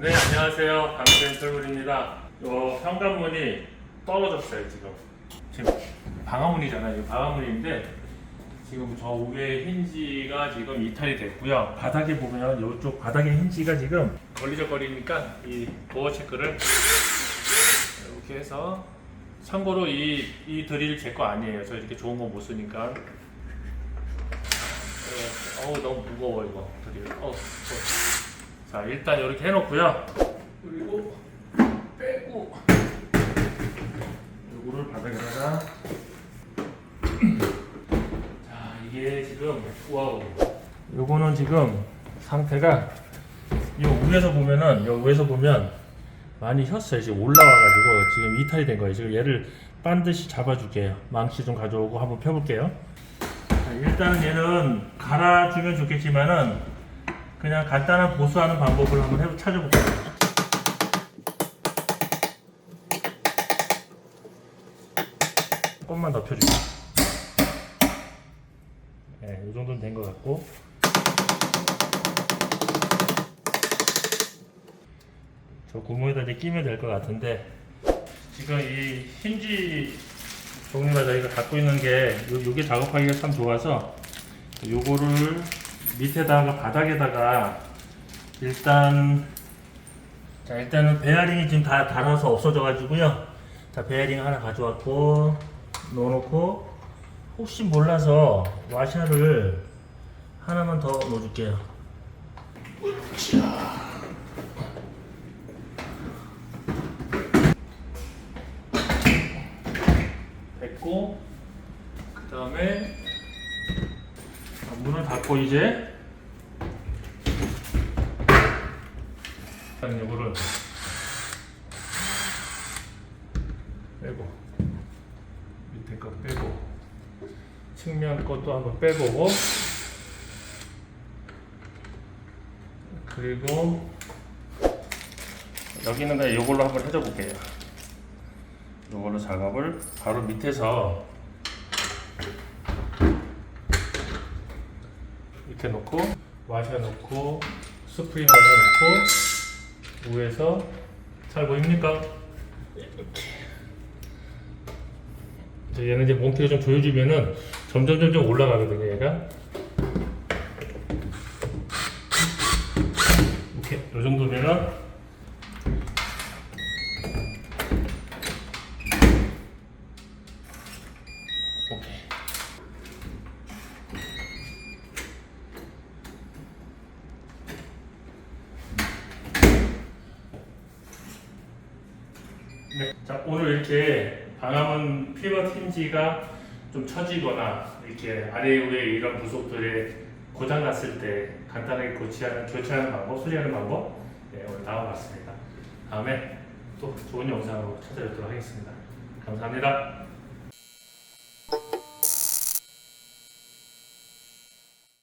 네, 안녕하세요. 강된 철물입니다. 요 현관문이 떨어졌어요, 지금. 지금 방화문이잖아요. 이 방화문인데 지금 저 위에 힌지가 지금 이탈이 됐고요. 바닥에 보면 이쪽 바닥에 힌지가 지금 걸리적거리니까 이 도어 체크를 이렇게 해서 참고로 이, 이 드릴 제 거 아니에요. 저 이렇게 좋은 거 못 쓰니까. 어, 어우 너무 무거워 이거 드릴. 어, 어. 자 일단 이렇게 해놓고요. 그리고 빼고 요거를 바닥에다가 자 이게 지금 와우. 요거는 지금 상태가 요 위에서 보면은 요 위에서 보면 많이 혔어요. 지금 올라와가지고 지금 이탈이 된 거예요. 지금 얘를 반드시 잡아줄게요. 망치 좀 가져오고 한번 펴볼게요. 자, 일단은 얘는 갈아주면 좋겠지만은 그냥 간단한 보수하는 방법을 한번 해 찾아볼게요. 조금만 더 펴줄게요. 네, 이 정도는 된 것 같고. 저 구멍에다 이제 끼면 될 것 같은데 지금 이 힌지 종류가 저희가 갖고 있는 게 요, 요게 작업하기가 참 좋아서 요거를 밑에다가 바닥에다가 일단 자 일단은 베어링이 지금 다 닳아서 없어져 가지고요. 자 베어링 하나 가져왔고 넣어놓고 혹시 몰라서 와샤를 하나만 더 넣어줄게요. 됐고 그 다음에 자, 문을 닫고 이제 일단 이거를 빼고 밑에 거 빼고 측면 것도 한번 빼보고 그리고 여기는 그냥 이걸로 한번 해줘 볼게요. 이걸로 작업을 바로 밑에서 이렇게 놓고 와셔 놓고 스프링 와셔 놓고 위에서 잘 보입니까? 이제 얘는 이제 몽키를 좀 조여주면은 점점 점점 올라가거든요 얘가 이렇게 이 정도면은 네, 자 오늘 이렇게 방화문 피벗 힌지가 좀 처지거나 이렇게 아래 위에 이런 부속들에 고장 났을 때 간단하게 고치하는 교체하는 방법, 수리하는 방법 네, 오늘 나와봤습니다. 다음에 또 좋은 영상으로 찾아뵙도록 하겠습니다. 감사합니다.